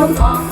不怕。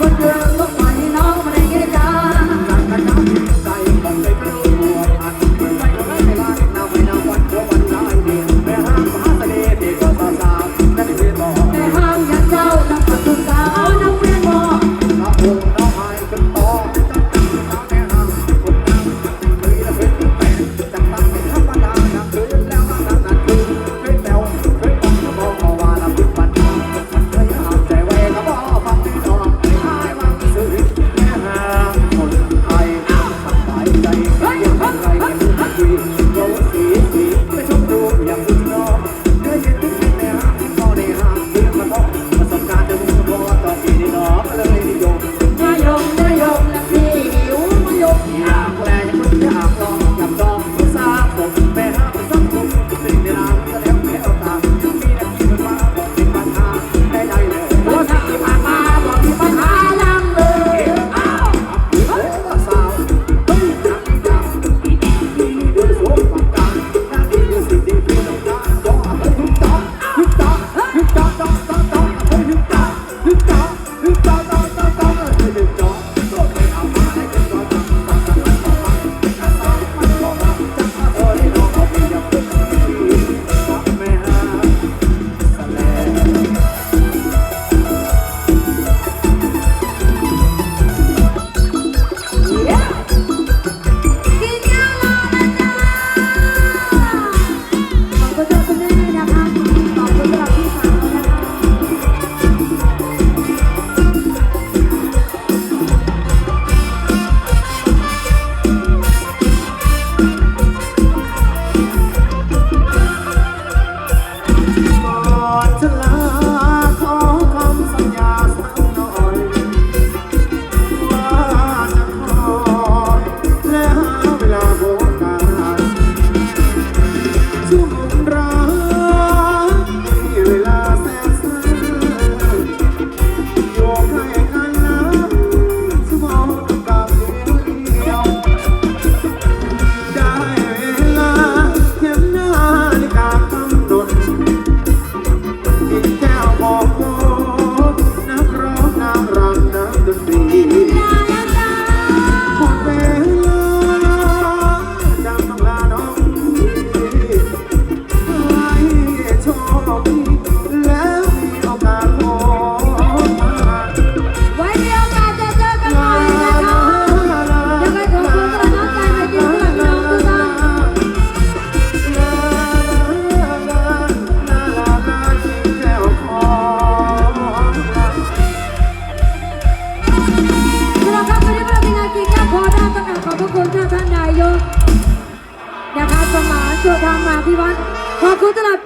สวดธรรมมาพี่วันขอบคุณสำหรับ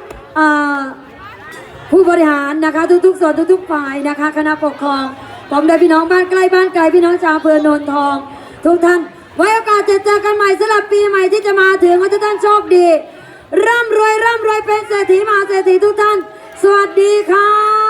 ผู้บริหารนะคะทุกๆส่วนทุกๆฝ่ายนะคะ คณะปกครอง ผมได้พี่น้องบ้านใกล้บ้านไกลพี่น้องชาวเพื่อนนนทอง ทุกท่าน ไว้โอกาสจะเจอกันใหม่สำหรับปีใหม่ที่จะมาถึงขอทุกท่านโชคดี ร่ำรวยร่ำรวยเป็นเศรษฐีมหาเศรษฐีทุกท่าน สวัสดีค่ะ